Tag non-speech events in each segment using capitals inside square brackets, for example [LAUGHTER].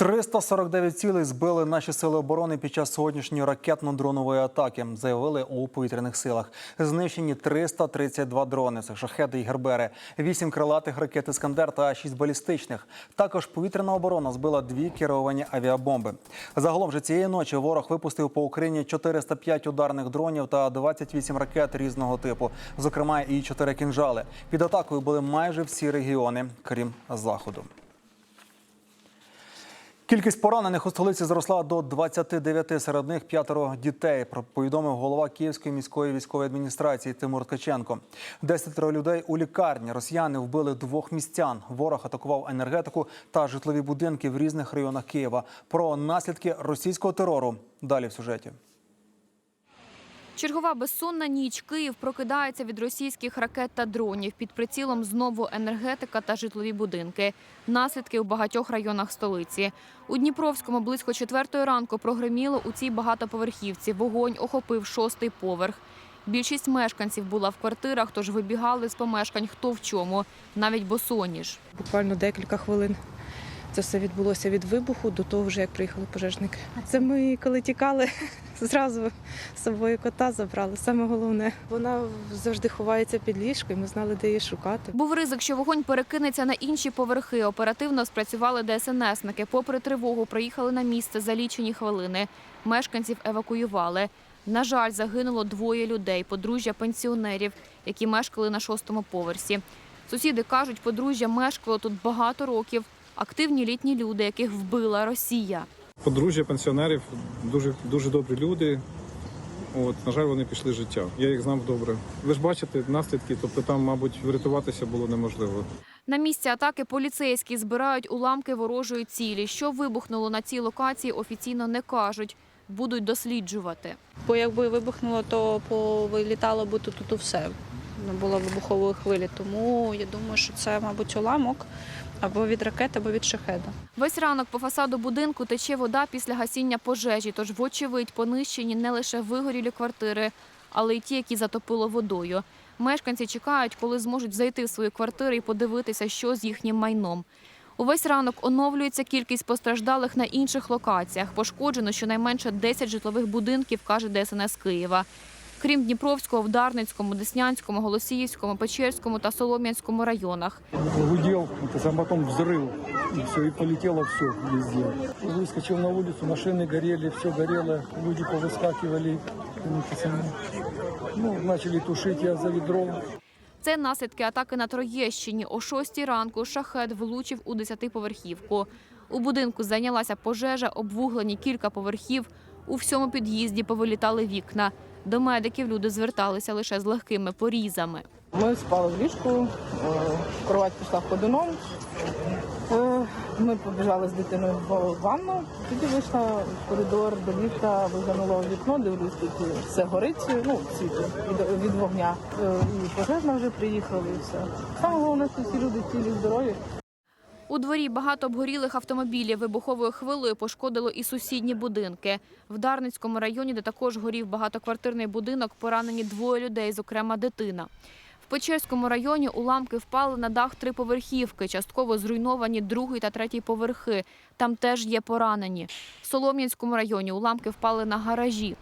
349 цілей збили наші сили оборони під час сьогоднішньої ракетно-дронової атаки. Заявили у повітряних силах. Знищені 332 дрони. Це шахеди і гербери, 8 крилатих ракет «Іскандер» та 6 балістичних. Також повітряна оборона збила дві керовані авіабомби. Загалом же цієї ночі ворог випустив по Україні 405 ударних дронів та 28 ракет різного типу, зокрема і 4 кінжали. Під атакою були майже всі регіони, крім заходу. Кількість поранених у столиці зросла до 29, серед них п'ятеро дітей. Про- Повідомив голова Київської міської військової адміністрації Тимур Ткаченко. Десятеро людей у лікарні. Росіяни вбили двох містян. Ворог атакував енергетику та житлові будинки в різних районах Києва. Про наслідки російського терору далі в сюжеті. Чергова безсонна ніч. Київ прокидається від російських ракет та дронів. Під прицілом знову енергетика та житлові будинки. Наслідки у багатьох районах столиці. У Дніпровському близько четвертої ранку прогреміло у цій багатоповерхівці. Вогонь охопив шостий поверх. Більшість мешканців була в квартирах, тож вибігали з помешкань хто в чому, навіть босоніж. Буквально декілька хвилин. Це все відбулося від вибуху до того, вже як приїхали пожежники. Це ми, коли тікали, [LAUGHS] зразу з собою кота забрали. Саме головне, вона завжди ховається під ліжко, і ми знали, де її шукати. Був ризик, що вогонь перекинеться на інші поверхи. Оперативно спрацювали ДСНСники. Попри тривогу, приїхали на місце за лічені хвилини. Мешканців евакуювали. На жаль, загинуло двоє людей, подружжя пенсіонерів, які мешкали на шостому поверсі. Сусіди кажуть, подружжя мешкало тут багато років. Активні літні люди, яких вбила Росія. Подружжя пенсіонерів дуже дуже добрі люди. От, на жаль, вони пішли з життя. Я їх знав добре. Ви ж бачите наслідки, тобто там, мабуть, врятуватися було неможливо. На місці атаки поліцейські збирають уламки ворожої цілі. Що вибухнуло на цій локації, офіційно не кажуть. Будуть досліджувати. Бо якби вибухнуло, то повилітало би тут, тут все. Не було вибухової хвилі. Тому я думаю, що це, мабуть, уламок або від ракет, або від шахеда. Весь ранок по фасаду будинку тече вода після гасіння пожежі, тож, вочевидь, понищені не лише вигорілі квартири, але й ті, які затопило водою. Мешканці чекають, коли зможуть зайти в свої квартири і подивитися, що з їхнім майном. Увесь ранок оновлюється кількість постраждалих на інших локаціях. Пошкоджено щонайменше 10 житлових будинків, каже ДСНС Києва Крім Дніпровського, в Дарницькому, Деснянському, Голосіївському, Печерському та Солом'янському районах. гудел, это сам потом взрыв, и все, и полетело все везде. Выскочил на улицу, машины горели, все горело, люди повыскакивали, ну, это самое. ну, начали тушить я за ведром. Це наслідки атаки на Троєщині. О 6 ранку шахет влучив у 10-поверхівку. У будинку зайнялася пожежа, обвуглені кілька поверхів. У всьому під'їзді повилітали вікна. До медиків люди зверталися лише з легкими порізами. Ми спали в ліжку, е, кровать пішла в ходуном. Е, Ми побіжали з дитиною в ванну, тоді вийшла в коридор до ліфта, виглянула у вікно, дивлюсь, тут все горить, ну, світло від, від вогня. Е, І пожежна вже приїхала, і все. Саме головне, що всі люди цілі здорові. У дворі багато обгорілих автомобілів вибуховою хвилею пошкодило і сусідні будинки. В Дарницькому районі, де також горів багатоквартирний будинок, поранені двоє людей, зокрема дитина. В Печерському районі уламки впали на дах триповерхівки, частково зруйновані другий та третій поверхи. Там теж є поранені. В Солом'янському районі уламки впали на гаражі.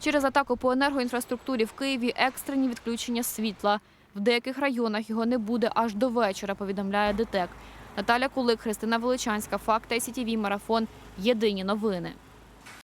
Через атаку по енергоінфраструктурі в Києві екстрені відключення світла. В деяких районах його не буде аж до вечора, повідомляє ДТЕК. Наталя Кулик, Христина Величанська, Факт та СІТІВІ Марафон. Єдині новини.